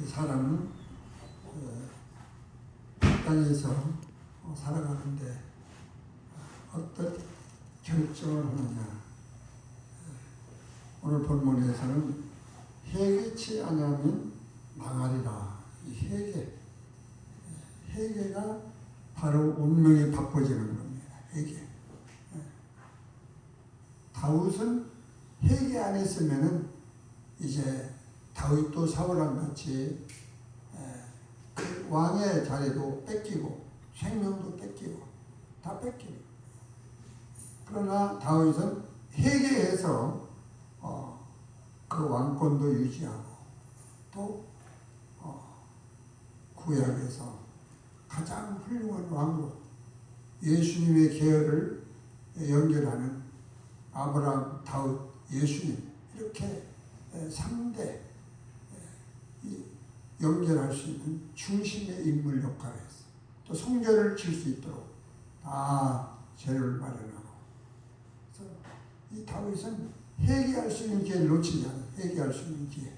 이 사람은 어, 땅에서 어, 살아가는데 어떤 결정을 하느냐. 오늘 본문에서는 회개치 않으면 망하리라. 이 회개, 회개가 바로 운명이 바꿔지는 겁니다. 회개. 다윗은 회개 안 했으면은 이제 다윗도 사울랑 같이 에, 그 왕의 자리도 뺏기고 생명도 뺏기고 다 뺏기고. 그러나 다윗은 회개해서 어, 그 왕권도 유지하고 또 어, 구약에서 가장 훌륭한 왕으로 예수님의 계열을 연결하는 아브라함, 다윗, 예수님 이렇게 상대 연결할 수 있는 중심의 인물 역할을 했어. 또 성전을 칠 수 있도록 다 재료를 마련하고. 그래서 이 다윗은 회개할 수 있는 기회를 놓치지 않아. 회개할 수 있는 기회.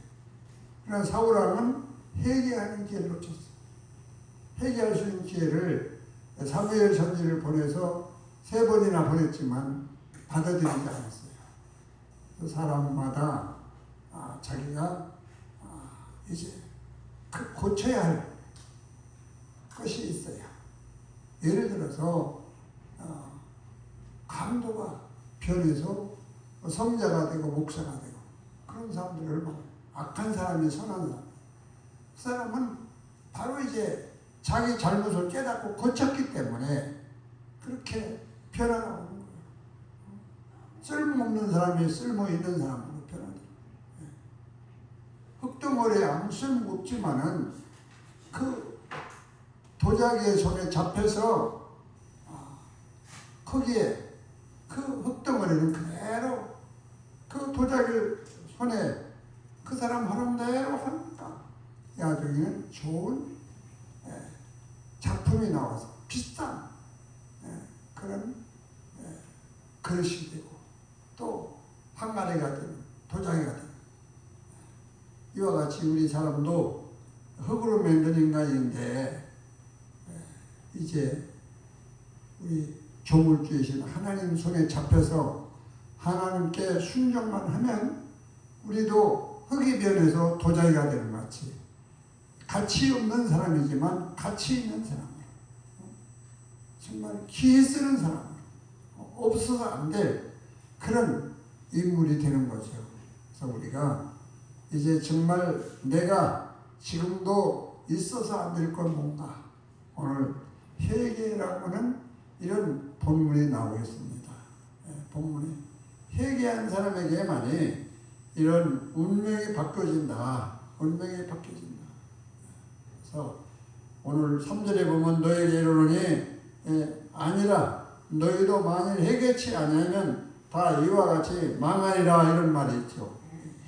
그러나 사울왕은 회개하는 기회를 놓쳤어. 회개할 수 있는 기회를 사무엘 선지를 보내서 세 번이나 보냈지만 받아들이지 않았어요. 그 사람마다 아, 자기가 아, 이제 그 고쳐야 할 것이 있어요. 예를 들어서 어, 강도가 변해서 성자가 되고 목사가 되고 그런 사람들이 얼마나 악한 사람이 선한 사람 그 사람은 바로 이제 자기 잘못을 깨닫고 고쳤기 때문에 그렇게 변화가 오는 거예요. 쓸모없는 사람이 쓸모 있는 사람으로 변하죠. 흙 덩어리에 아무 쓸모 없지만은 그 도자기의 손에 잡혀서 아, 거기에 그 흙덩어리는 그대로 그 도자기 손에 그 사람 하름대로 합니다. 나중에는 좋은 예, 작품이 나와서 비싼 예, 그런 예, 그릇이 되고 또 항아리가 되는 도자기가 되는 이와 같이 우리 사람도 흙으로 만든 인간인데 이제 우리 조물주이신 하나님 손에 잡혀서 하나님께 순종만 하면 우리도 흙이 변해서 도자기가 되는 것 같이 가치 없는 사람이지만 가치 있는 사람 정말 기회 쓰는 사람 없어서 안 될 그런 인물이 되는 거죠. 그래서 우리가 이제 정말 내가 지금도 있어서 안 될 건 뭔가 오늘 회개라고는 이런 본문이 나오고 있습니다. 예, 본문에 회개한 사람에게만이 이런 운명이 바뀌어진다. 운명이 바뀌어진다. 그래서 오늘 3절에 보면 너에게 이르노니 예, 아니라 너희도 만일 회개치 않으면 다 이와 같이 망하리라 이런 말이 있죠.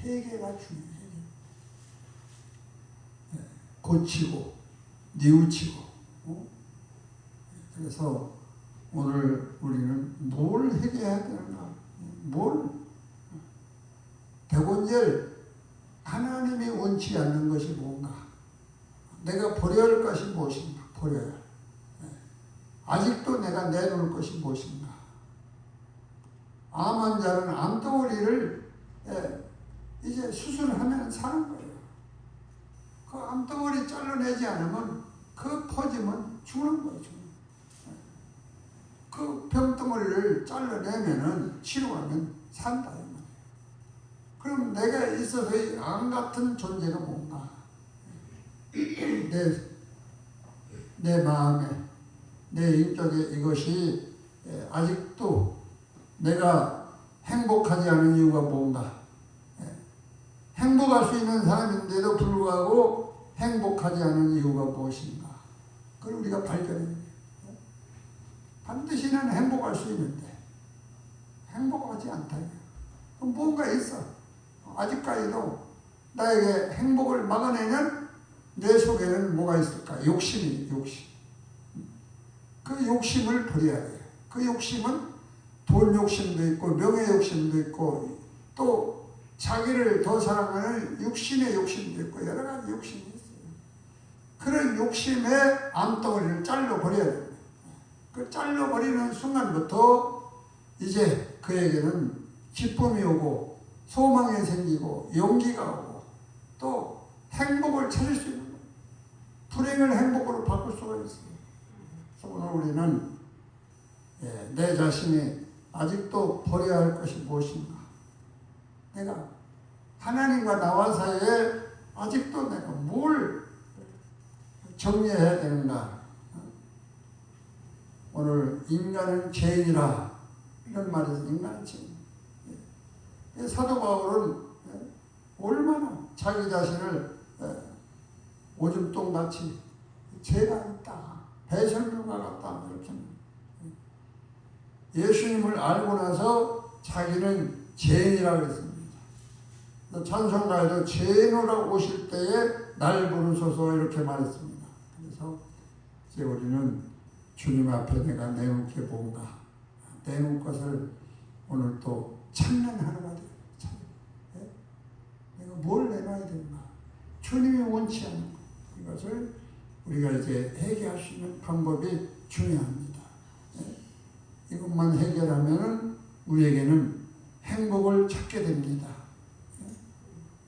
회개가 중요해요. 예, 고치고 뉘우치고 어? 그래서 오늘 우리는 뭘 회개해야 되는가? 뭘 대곤절 하나님이 원치 않는 것이 뭔가? 내가 버려야 할 것이 무엇인가? 버려야 할. 아직도 내가 내놓을 것이 무엇인가? 암 환자는 암덩어리를 예, 이제 수술하면 사는 거예요. 그 암덩어리 잘라내지 않으면 그 퍼지면 죽는. 죽는. 그 병덩어리를 잘라내면은 치료하면 산다. 그럼 내가 있어서 이암 같은 존재가 뭔가? 내, 내 마음에 내 인격에 이것이 예, 아직도 내가 행복하지 않은 이유가 뭔가? 예, 행복할 수 있는 사람인데도 불구하고 행복하지 않은 이유가 무엇인가? 그걸 우리가 발견해야 돼요. 반드시 나는 행복할 수 있는데 행복하지 않다. 뭔가 있어. 아직까지도 나에게 행복을 막아내는 내 속에는 뭐가 있을까? 욕심이 욕심. 그 욕심을 버려야 돼요. 그 욕심은 돈 욕심도 있고 명예 욕심도 있고 또 자기를 더 사랑하는 육신의 욕심도 있고 여러 가지 욕심이 있어. 그런 욕심의 암덩어리를 잘라버려야 됩니다. 그 잘라버리는 순간부터 이제 그에게는 기쁨이 오고 소망이 생기고 용기가 오고 또 행복을 찾을 수 있는. 불행을 행복으로 바꿀 수가 있어요. 그래서 오늘 우리는 예, 내 자신이 아직도 버려야 할 것이 무엇인가? 내가 하나님과 나와 사이에 아직도 내가 뭘 정리해야 되는가? 오늘 인간은 죄인이라 이런 말에서 인간은 죄인. 예. 사도 바울은 예, 얼마나 자기 자신을 예, 오줌똥 같이 죄가 있다, 배설물과 같다 이렇게 예수님을 알고 나서 자기는 죄인이라고 그랬습니다. 찬송가에도 죄인으로 오실 때에 날 부르소서 이렇게 말했습니다. 그래서 이제 우리는 주님 앞에 내가 내놓은 게 뭔가 내놓은 것을 오늘 또 찾는 하루가 돼요. 찾 예? 내가 뭘 내놔야 되는가? 주님이 원치 않는 것 이것을 우리가 이제 해결할 수 있는 방법이 중요합니다. 예? 이것만 해결하면은 우리에게는 행복을 찾게 됩니다.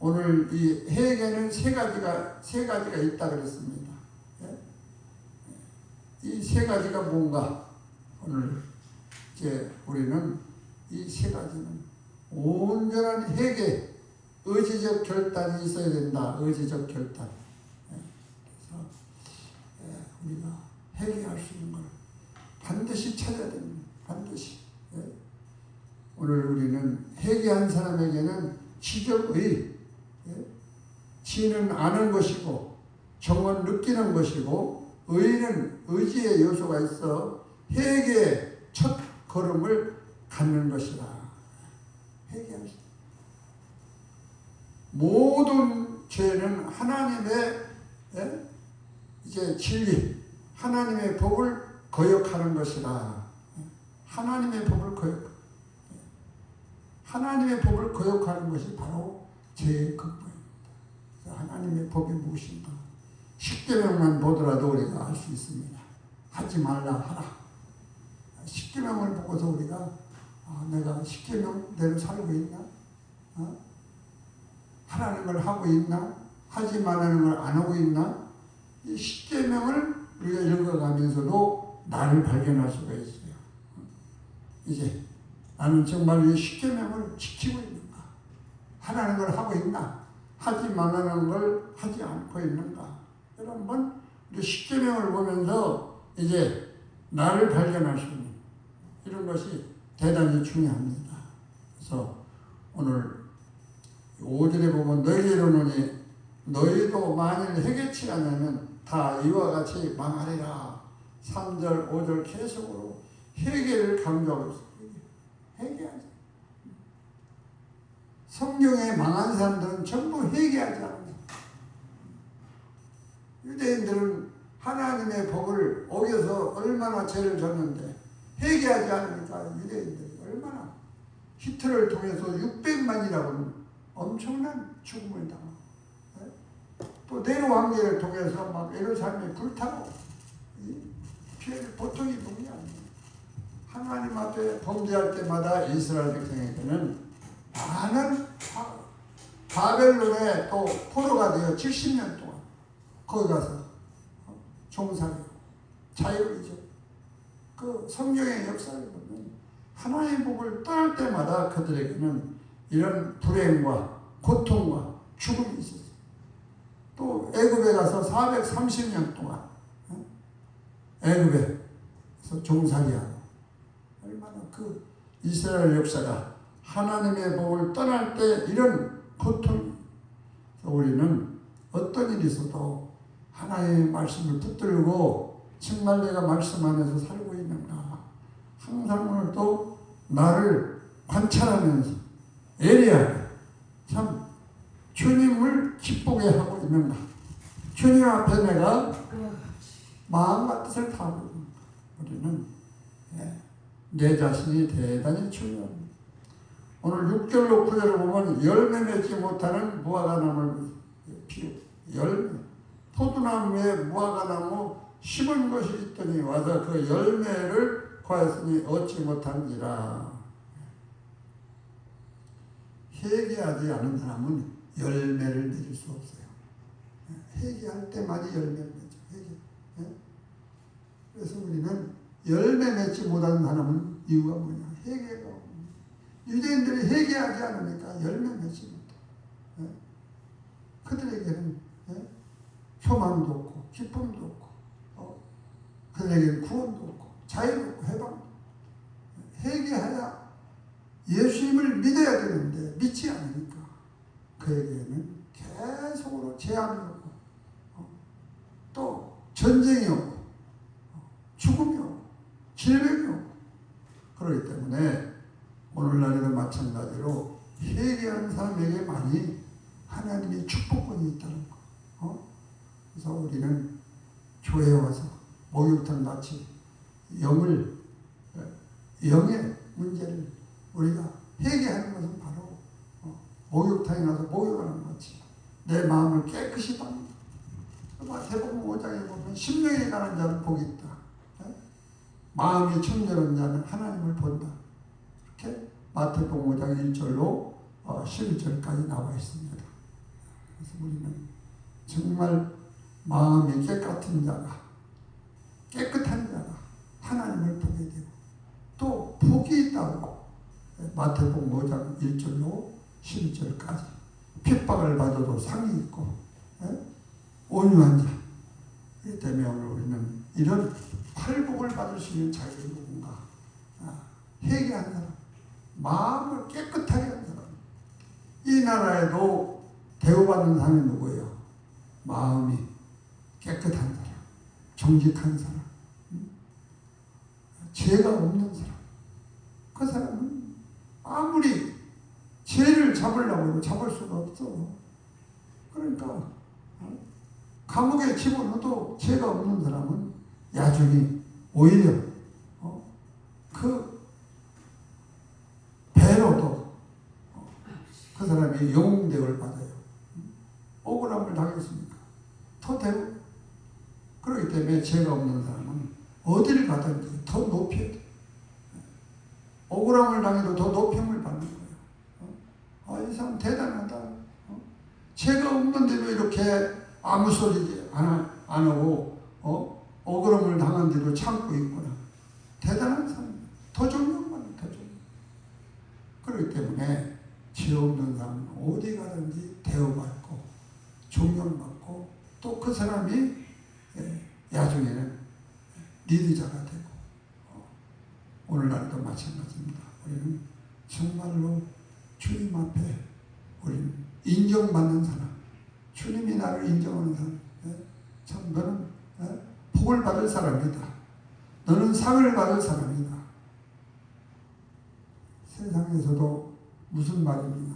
예? 오늘 이 해결은 세 가지가 세 가지가 있다 그랬습니다. 예? 이세 가지가 뭔가 오늘 이제 우리는 이 세 가지는 온전한 회개, 의지적 결단이 있어야 된다. 의지적 결단. 예, 그래서 예, 우리가 회개할 수 있는 걸 반드시 찾아야 됩니다. 반드시. 예. 오늘 우리는 회개한 사람에게는 지적의 예, 지는 아는 것이고 정은 느끼는 것이고 의는 의지의 요소가 있어 회개의 첫 걸음을 갖는 것이다. 회개할 수 모든 죄는 하나님의 예? 이제 진리, 하나님의 법을 거역하는 것이다. 하나님의 법을 거역. 하나님의 법을 거역하는 것이 바로 죄의 근본입니다. 하나님의 법이 무엇인가? 십계명만 보더라도 우리가 알 수 있습니다. 하지 말라 하라. 십계명을 보고서 우리가 아, 내가 십계명대로 살고 있나? 어? 하라는 걸 하고 있나? 하지 말라는 걸 안 하고 있나? 이 십계명을 우리가 읽어가면서도 나를 발견할 수가 있어요. 이제 나는 정말 이 십계명을 지키고 있는가? 하라는 걸 하고 있나? 하지 말라는 걸 하지 않고 있는가? 여러분, 십계명을 보면서 이제 나를 발견할 수 있는 이런 것이 대단히 중요합니다. 그래서 오늘 5절에 보면 너희로는 너희도 만일 해결치 않으면 다 이와 같이 망하리라. 3절, 5절 계속으로 회개를 강조하고 있습니다. 회개하자. 성경에 망한 사람들은 전부 회개하지 않습니다. 유대인들은 하나님의 법을 어겨서 얼마나 죄를 졌는데 회개하지 않으니까 유대인들이 얼마나 히트를 통해서 600만이라고는 엄청난 죽음을 당하고 또 네로 왕계를 통해서 막 예루살렘이 불타고 이 피해를 보통이 분이 아니에요. 하나님 앞에 범죄할 때마다 이스라엘 백성에게는 많은 바- 바벨론에 또 포로가 되어 70년 동안 거기 가서 종살이고 자유이죠. 그 성경의 역사를 보면 하나님의 복을 떠날 때마다 그들에게는 이런 불행과 고통과 죽음이 있었어요. 또 애굽에 가서 430년 동안 어? 애굽에서 종살이하고 얼마나 그 이스라엘 역사가 하나님의 복을 떠날 때 이런 그래서 우리는 어떤 일이 있어도 하나님의 말씀을 붙들고 정말 내가 말씀하면서 살고 있는가. 항상 오늘도 나를 관찰하면서 예리하게 참 주님을 기쁘게 하고 있는가. 주님 앞에 내가 마음과 뜻을 다하고 우리는 예, 내 자신이 대단히 중요합니다 오늘 6절로 9절을 보면 열매 맺지 못하는 무화과 나무를 피우 열매 포도나무에 무화과나무 심은 것이 있더니 와서 그 열매를 구하였으니 얻지 못한지라. 회개하지 않은 사람은 열매를 맺을 수 없어요. 회개할 때만이 열매를 맺죠. 회개. 예? 그래서 우리는 열매 맺지 못하는 사람은 이유가 뭐냐? 없는. 유대인들이 열매 맺지 못해. 예? 그들에게는 예? 소망도 없고 기쁨도 없고 어? 그들에게는 구원도 없고 자유도 없고 해방도 회개하야 예수님을 믿어야 되는데 믿지 않으니까 그에게는 계속으로 재앙이 오고 어? 또 전쟁이 오고 어? 죽음이 오고 질병이 오고 그렇기 때문에 오늘날에도 마찬가지로 회개하는 사람에게 많이 하나님의 축복권이 있다는 거. 어? 그래서 우리는 교회에 와서 목욕탕 같이 영을 예, 영의 문제를 우리가 회개하는 것은 바로 어, 목욕탕에 가서 목욕하는 것 같이 내 마음을 깨끗이 닦는 마태복음 5장에 보면 심령에 가는 자는 복이 있다. 예? 마음이 청결한 자는 하나님을 본다. 마태복음 5장 1절로 어, 12절까지 나와 있습니다. 그래서 우리는 정말 마음이 깨끗한 자가 깨끗한 자가 하나님을 보게 되고 또 복이 있다고 마태복음 5장 1절로 12절까지 핍박을 받아도 상이 있고 예? 온유한 자 그렇기 때문에 우리는 이런 팔복을 받을 수 있는 자격이 누군가 아, 회개한 사람 마음을 깨끗하게 한 사람 이 나라에도 대우받는 사람이 누구예요? 마음이 깨끗한 사람 정직한 사람 음? 죄가 없는 사람 그 사람은 아무리 죄를 잡으려고 해도 잡을 수가 없어 그러니까 어? 감옥에 집어넣어도 죄가 없는 사람은 야중이 오히려 어? 그 배로도 어? 그 사람이 영웅 대우를 받아요. 억울함을 당했으니까 더 대우. 그렇기 때문에 죄가 없는 사람은 어디를 가든지 더 높여야 돼. 억울함을 당해도 더 높임을 받는 거예요. 어? 아, 이 사람 대단하다. 어? 죄가 없는데도 이렇게 아무 소리 안, 안 하고, 어? 억울함을 당한데도 참고 있구나. 대단한 사람. 더 존경받는, 더 존경. 그렇기 때문에 죄 없는 사람은 어디 가든지 대우받고, 존경받고, 또 그 사람이 예, 야중에는 리더자가 되고, 어, 오늘날도 마찬가지입니다. 우리는 정말로 주님 앞에 우리는 인정받는 사람, 주님이 나를 인정하는 사람, 예? 참 너는 예? 복을 받을 사람이다. 너는 상을 받을 사람이다. 세상에서도 무슨 말입니까?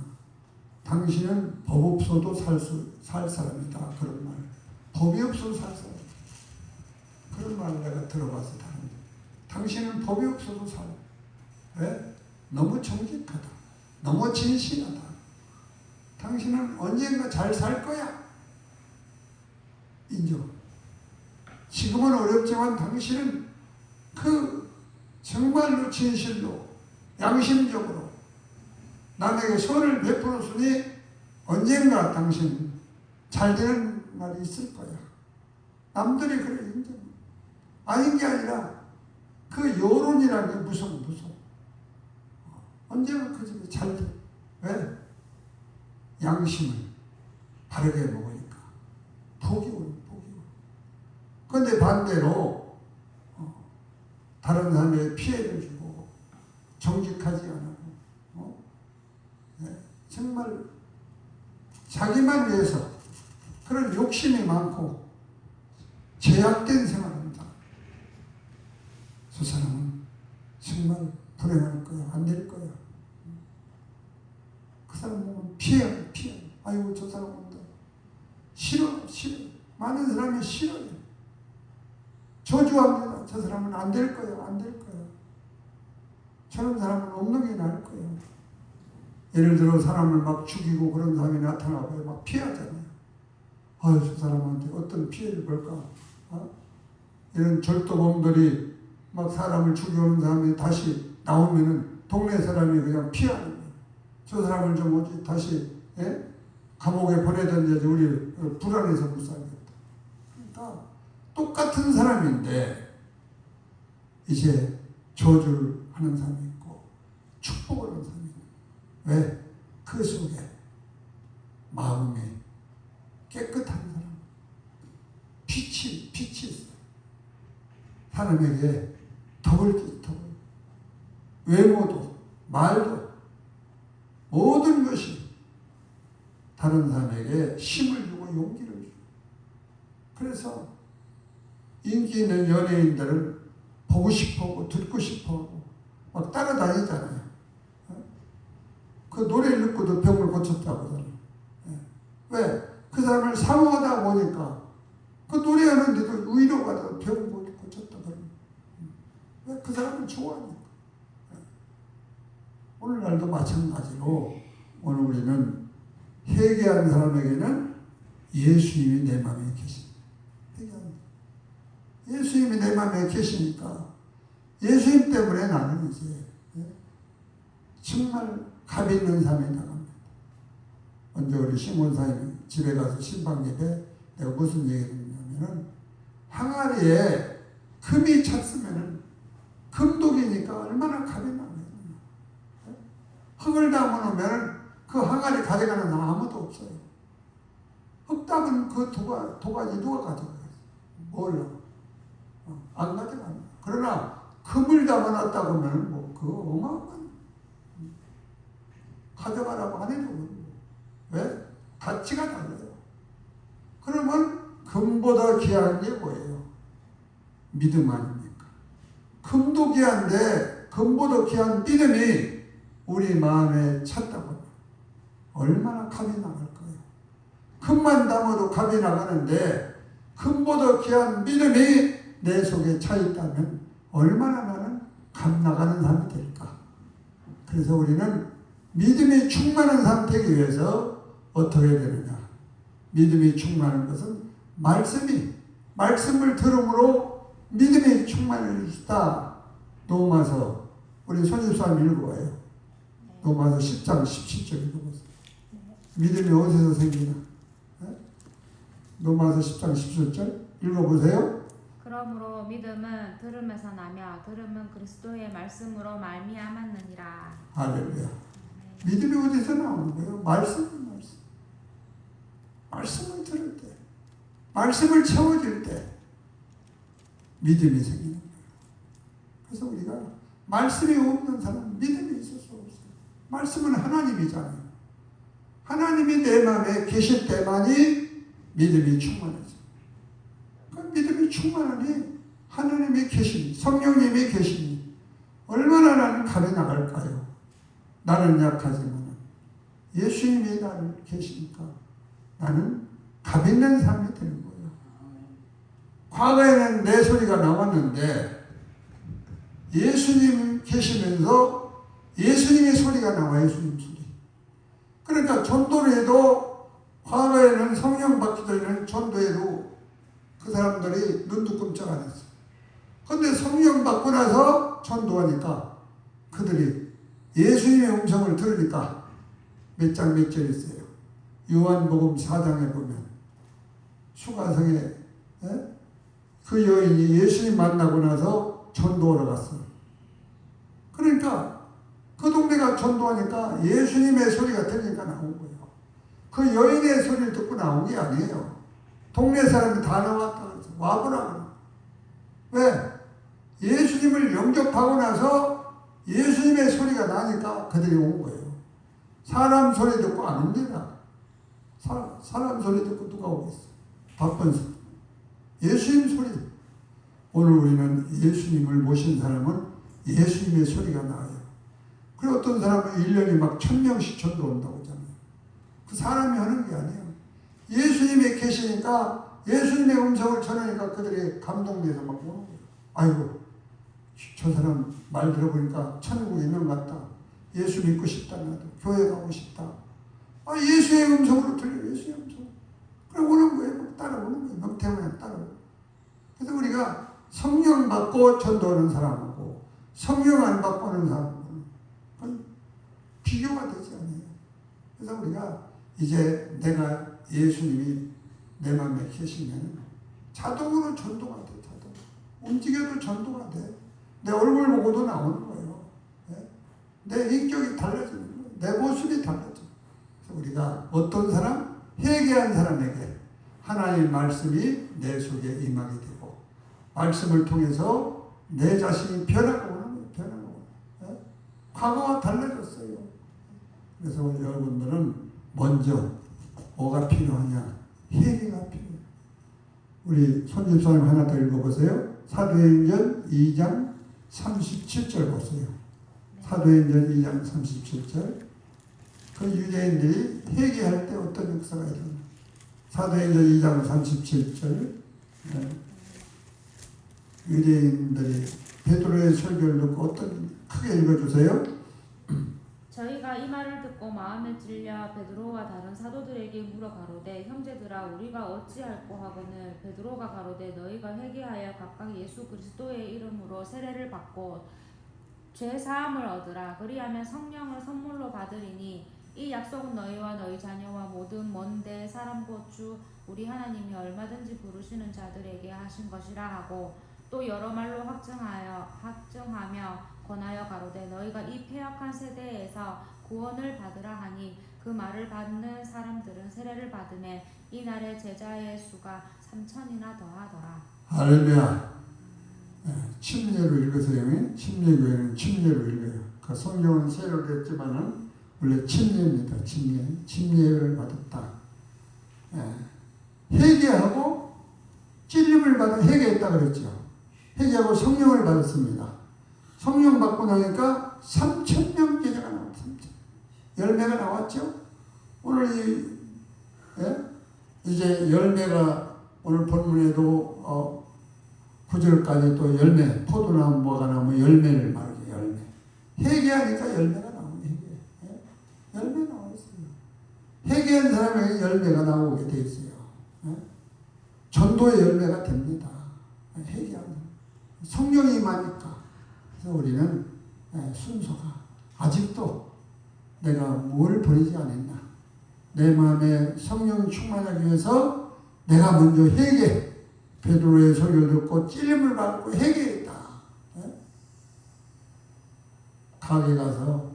당신은 법 없어도 살, 수, 살 사람이다. 그런 말. 법이 없어도 살 사람. 그런 말을 내가 들어봐서 다른데. 당신은 법이 없어도 살. 왜? 너무 정직하다. 너무 진실하다. 당신은 언젠가 잘 살 거야. 인정. 지금은 어렵지만 당신은 그 정말로 진실로 양심적으로 남에게 선을 베풀었으니 언젠가 당신 잘 되는 날이 있을 거야. 남들이 그래 인정. 아닌 게 아니라 그 여론이라는 게 무서워 무서워. 언제가 그 집이 잘 돼. 왜? 양심을 바르게 먹으니까. 복이 오는 복이 오는. 근데 반대로 어, 다른 사람에게 피해를 주고 정직하지? 네, 정말 자기만 위해서 그런 욕심이 많고 제약된 생활합니다. 저 사람은 정말 불행할 거야. 안 될 거야. 그 사람 보면 피해, 피해. 아이고, 저 사람 온다. 싫어, 싫어. 많은 사람이 싫어요. 저주합니다. 저 사람은 안 될 거야, 안 될 거야. 저런 사람은 엉덩이 날 거야. 예를 들어 사람을 막 죽이고 그런 사람이 나타나고 막 피하잖아요. 아유, 저 사람한테 어떤 피해를 볼까? 어? 이런 절도범들이 막 사람을 죽여오는 사람이 다시 나오면은 동네 사람이 그냥 피하는 거예요. 저 사람을 좀 어디 다시 예? 감옥에 보내든지 우리 어, 불안해서 못 살겠다. 그러니까 똑같은 사람인데 이제 저주를 하는 사람이 있고 축복을 하는 사람이 있고 왜? 그 속에 마음이 깨끗한 사람 빛이 빛이 있어요. 사람에게 덕을 기 덕을 외모도 말도 모든 것이 다른 사람에게 힘을 주고 용기를 주고 그래서 인기 있는 연예인들을 보고 싶어 하고 듣고 싶어 하고 막 따라다니잖아요. 어? 그 노래를 듣고도 병을 고쳤다고 하잖아요. 예. 왜? 그 사람을 사모하다 보니까 그 노래하는데도 위로가 돼서 병을 고쳤다 그러는 왜? 그 사람을 좋아하니까. 예. 오늘날도 마찬가지로 오늘 우리는 회개한 사람에게는 예수님이 내 마음에 계십니다. 예수님이 내 마음에 계시니까 예수님 때문에 나는 이제 예, 정말 값 있는 삶이 나갑니다. 언제 우리 시몬사님이 집에 가서 신방 예배 내가 무슨 얘기를 했냐면은 항아리에 금이 찼으면은 금독이니까 얼마나 나요. 예? 흙을 담아놓으면 그 항아리 가져가는 아무도 없어요. 흙 담은 그 도가, 도가니 누가 가져가요? 뭘로? 어, 안 가져갑니다. 그러나 금을 담아놨다 보면 뭐 그거 어마어마 한 가져가라고 안 해도 왜? 가치가 달라요. 그러면 금보다 귀한 게 뭐예요? 믿음 아닙니까? 금도 귀한데 금보다 귀한 믿음이 우리 마음에 찼다고 얼마나 값이 나갈까요? 금만 담아도 값이 나가는데 금보다 귀한 믿음이 내 속에 차 있다면 얼마나 나는 값 나가는 사람이 될까? 그래서 우리는 믿음이 충만한 상태이기 위해서 어떻게 되느냐? 믿음이 충만한 것은 말씀이 말씀을 들음으로 믿음이 충만해지다. 노마서 우리 손님사님 읽어봐요. 노마서 10장 17절 읽어보세요. 믿음이 어디서 생기나? 네? 노마서 10장 17절 읽어보세요. 그러므로 믿음은 들음에서 나며 들음은 그리스도의 말씀으로 말미암았느니라. 할렐루야. 믿음이 어디서 나오는 거예요? 말씀, 말씀. 말씀을 들을 때, 말씀을 채워질 때 믿음이 생기는 거예요. 그래서 우리가 말씀이 없는 사람은 믿음이 있을 수 없어요. 말씀은 하나님이잖아요. 하나님이 내 마음에 계실 때만이 믿음이 충만해져. 그 믿음이 충만하니 하나님이 계시니 성령님이 계시니 얼마나 나는 값이 나갈까요? 나는 약하지만 예수님이 나를 계시니까 나는 값 있는 삶이 되는 거예요. 과거에는 내 소리가 나왔는데 예수님 계시면서 예수님의 소리가 나와 예수님 소리. 그러니까 전도를 해도 과거에는 성령 받기 전에는 전도해도 그 사람들이 눈도 끔짝 안 했어. 근데 성령 받고 나서 전도하니까 그들이 예수님의 음성을 들으니까 몇 장 몇 절 있어요. 요한복음 4장에 보면 수가성에 에? 그 여인이 예수님 만나고 나서 전도하러 갔어요. 그러니까 그 동네가 전도하니까 예수님의 소리가 들리니까 나온 거예요. 그 여인의 소리를 듣고 나온 게 아니에요. 동네 사람이 다 나왔다 와보라. 왜? 예수님을 영접하고 나서 예수님의 소리가 나니까 그들이 온 거예요. 사람 소리 듣고 안 옵니다. 사, 사람 소리 듣고 누가 오겠어? 바쁜 소리. 예수님 소리. 오늘 우리는 예수님을 모신 사람은 예수님의 소리가 나와요. 그리고 어떤 사람은 1년에 막 천명씩 전도 온다고 하잖아요. 그 사람이 하는 게 아니에요. 예수님이 계시니까 예수님의 음성을 전하니까 그들이 감동돼서 막 오는 거예요. 아이고, 저 사람 말 들어보니까 천국 있는 것 같다. 예수 믿고 싶다. 나도 교회 가고 싶다. 아, 예수의 음성으로 들려. 예수의 음성. 그래 오는 거예요. 뭐 따라오는 거예요. 명태문에 따라오고. 그래서 우리가 성령 받고 전도하는 사람하고 성령 안 받고 하는 사람하고는 비교가 되지 않아요. 그래서 우리가 이제 내가 예수님이 내 마음에 계시면 자동으로 전도가 돼. 자동. 움직여도 전도가 돼. 내 얼굴 보고도 나오는 거예요. 예? 내 인격이 달라지는 거예요. 내 모습이 달라져. 그래서 우리가 어떤 사람? 회개한 사람에게 하나님의 말씀이 내 속에 임하게 되고 말씀을 통해서 내 자신이 변하고 오는 거예요. 변하고. 예? 과거와 달라졌어요. 그래서 여러분들은 먼저 뭐가 필요하냐? 회개가 필요해요. 우리 손집사님 하나 더 읽어보세요. 사도행전 2장 37절 보세요. 사도행전 2장 37절. 그 유대인들이 회개할 때 어떤 역사가 일어나? 사도행전 2장 37절. 네. 유대인들이 베드로의 설교를 듣고 어떤 크게 읽어주세요. 저희가 이 말을 듣고 마음에 찔려 베드로와 다른 사도들에게 물어 가로되 형제들아 우리가 어찌할꼬 하거늘 베드로가 가로되 너희가 회개하여 각각 예수 그리스도의 이름으로 세례를 받고 죄 사함을 얻으라. 그리하면 성령을 선물로 받으리니 이 약속은 너희와 너희 자녀와 모든 먼데 사람 곧주 우리 하나님이 얼마든지 부르시는 자들에게 하신 것이라 하고 또 여러 말로 확증하여 확증하며 권하여 가로되 너희가 이 폐역한 세대에서 구원을 받으라 하니 그 말을 받는 사람들은 세례를 받음에 이날의 제자의 수가 삼천이나 더하더라. 할렐루야. 예, 침례로 읽으세요. 침례교회는 침례로 읽어요. 그 성경은 세례를 했지만은 원래 침례입니다. 침례. 침례를 받았다. 예. 회개하고 찔림을 받아 회개했다 그랬죠. 회개하고 성령을 받았습니다. 성령 받고 나니까 3천 명 제자가 나왔습니다. 3천. 열매가 나왔죠. 오늘 이 예? 이제 열매가 오늘 본문에도 어, 9절까지 또 열매, 포도나무 뭐가 나오면 열매를 말하죠, 열매. 회개하니까 열매가 나오네, 회개. 예? 열매 나왔어요. 회개한 사람에게 열매가 나오게 돼 있어요. 예? 전도의 열매가 됩니다. 회개하면. 성령이 임하니까. 그래서 우리는 예, 순서가 아직도 내가 뭘 버리지 않았나. 내 마음에 성령 충만하기 위해서 내가 먼저 회개, 베드로의 설교를 듣고 찔림을 받고 회개했다. 예? 가게 가서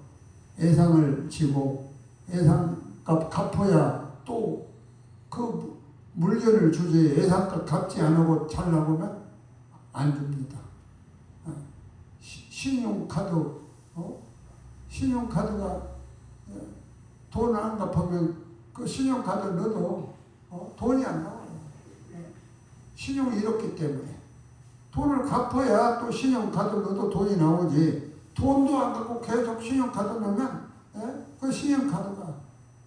예상을 지고 예상값 갚아야 또 그 물건을 주지 예상값 갚지 않고 잘 나오면 안 줍니다. 신용카드, 어? 신용카드가 예, 돈안 갚으면 그 신용카드 넣어도 어? 돈이 안 나와요. 예. 신용이 이렇기 때문에 돈을 갚아야 또 신용카드 넣어도 돈이 나오지 돈도 안 갚고 계속 신용카드 넣으면 예? 그 신용카드가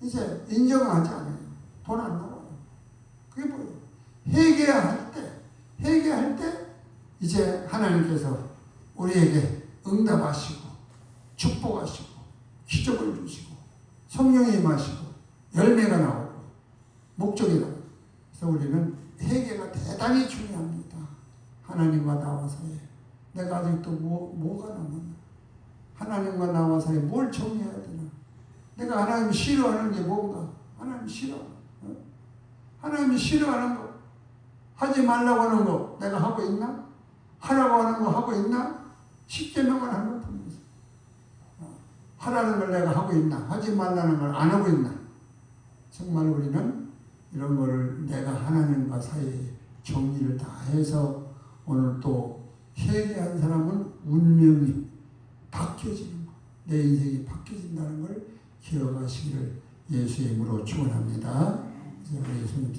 이제 인정을 하지 않아요. 돈 안 나와요. 그게 뭐예요? 회개할 때 회개할 때 이제 하나님께서 우리에게 응답하시고 축복하시고 기적을 주시고 성령이 임하시고 열매가 나오고 목적이 나오고. 그래서 우리는 회개가 대단히 중요합니다. 하나님과 나와 사이에. 내가 아직도 뭐, 뭐가 남았나? 하나님과 나와 사이에 뭘 정리해야 되나? 내가 하나님 싫어하는 게 뭔가? 하나님 싫어 어? 하나님이 싫어하는 거. 하지 말라고 하는 거 내가 하고 있나? 하라고 하는 거 하고 있나 십계명을 하는 것 뿐이지 하라는 걸 내가 하고 있나 하지 말라는 걸 안 하고 있나 정말 우리는 이런 거를 내가 하나님과 사이에 정리를 다 해서 오늘 또 회개한 사람은 운명이 바뀌어지는 거. 내 인생이 바뀌어진다는 걸 기억하시기를 예수의 이름으로 축원합니다. 예수님